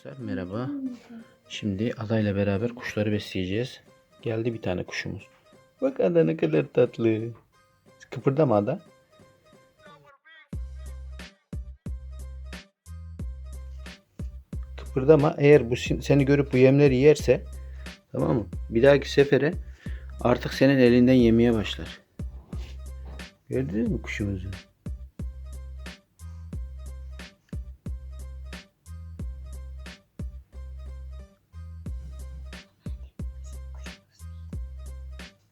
Arkadaşlar merhaba. Şimdi adayla beraber kuşları besleyeceğiz. Geldi bir tane kuşumuz. Bak ada ne kadar tatlı. Kıpırdama ada. Kıpırdama. Eğer bu seni görüp bu yemleri yerse tamam mı? Bir dahaki sefere artık senin elinden yemeye başlar. Gördünüz mü kuşumuzu?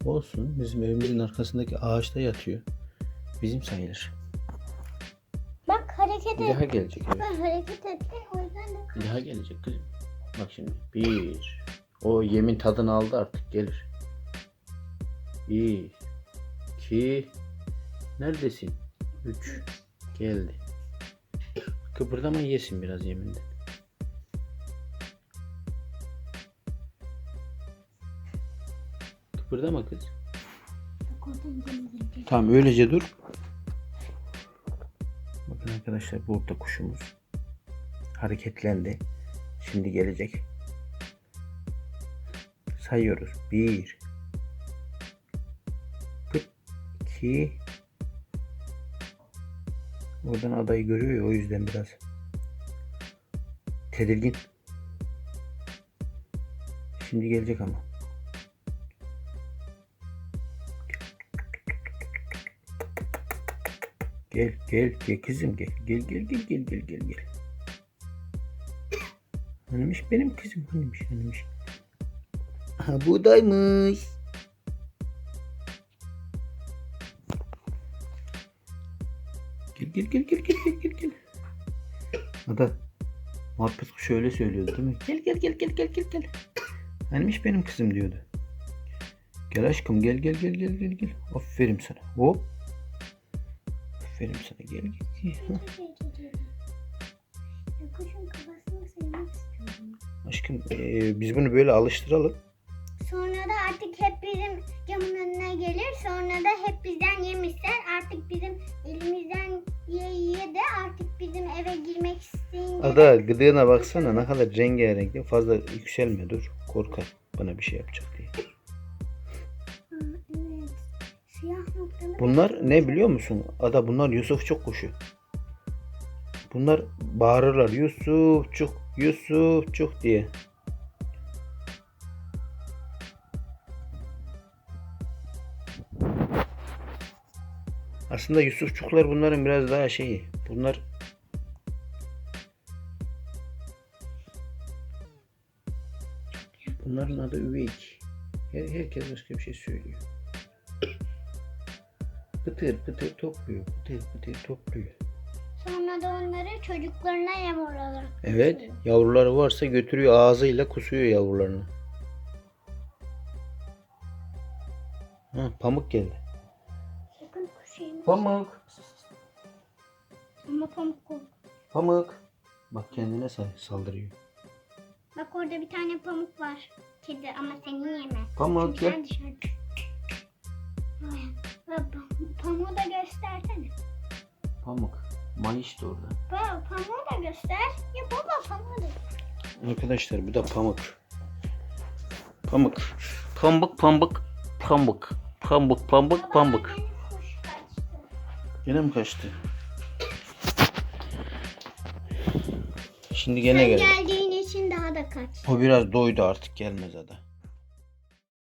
Olsun. Bizim evimizin arkasındaki ağaçta yatıyor. Bizim sayılır. Bak hareket Bir et. daha gelecek. Evet. Ben hareket etti. O yüzden de Bir daha gelecek kızım. Bak şimdi. Bir. O yemin tadını aldı artık gelir. Bir. iki, Neredesin? Üç. Geldi. Kıpırdama yesin biraz yeminden. Kıpırdama kız. Tamam öylece dur. Bakın arkadaşlar burada kuşumuz hareketlendi. Şimdi gelecek. Sayıyoruz. Bir. Pıt. iki. Oradan adayı görüyor ya o yüzden biraz tedirgin. Şimdi gelecek ama. Gel gel gel kızım gel. Gel gel gel gel gel gel gel. Hanımış benim kızım hanımış hanımış. Ha buğdaymış. Gel gel gel gel gel gel gel gel. Ada muhabbet kuşu öyle söylüyordu değil mi? Gel gel gel gel gel gel gel. Hanımış benim kızım diyordu. Gel aşkım gel gel gel gel gel gel. Aferin sana. Hop. Aferin sana sevmek istiyorum. Aşkım eee, biz bunu böyle alıştıralım. Sonra da artık hep bizim camın önüne gelir. Sonra da hep bizden yem ister. Artık bizim elimizden yiye yiye de artık bizim eve girmek isteyince Ada gıdığına baksana ne kadar rengarenk. Fazla yükselme dur. Korkar bana bir şey yapacak diye. Bunlar ne biliyor musun? Ada bunlar Yusufçuk kuşu. Bunlar bağırırlar Yusufçuk, Yusufçuk diye. Aslında Yusufçuklar bunların biraz daha şeyi. Bunlar Bunların adı üveyik. Her, herkes başka bir şey söylüyor. Pıtır pıtır topluyor. Pıtır pıtır topluyor. Sonra da onları çocuklarına yem olarak Evet. götürüyor. Yavruları varsa götürüyor ağzıyla kusuyor yavrularını. Ha, pamuk geldi. Sakın yeme. Pamuk. Ama pamuk kork. Pamuk. Bak kendine say- saldırıyor. Bak orada bir tane pamuk var. Kedi ama seni yeme. Pamuk Çünkü gel. dışarıda. Pamuğu da göstersene. Pamuk. Mahiş de orada. Baba pamuğu da göster. Ya baba pamuğu da. Arkadaşlar bu da pamuk. Pamuk. Pamuk pamuk pamuk. Pamuk pamuk pamuk. Gene mi kaçtı? Şimdi gene Sen geldi. geldiğin için daha da kaç. O biraz doydu artık gelmez ada.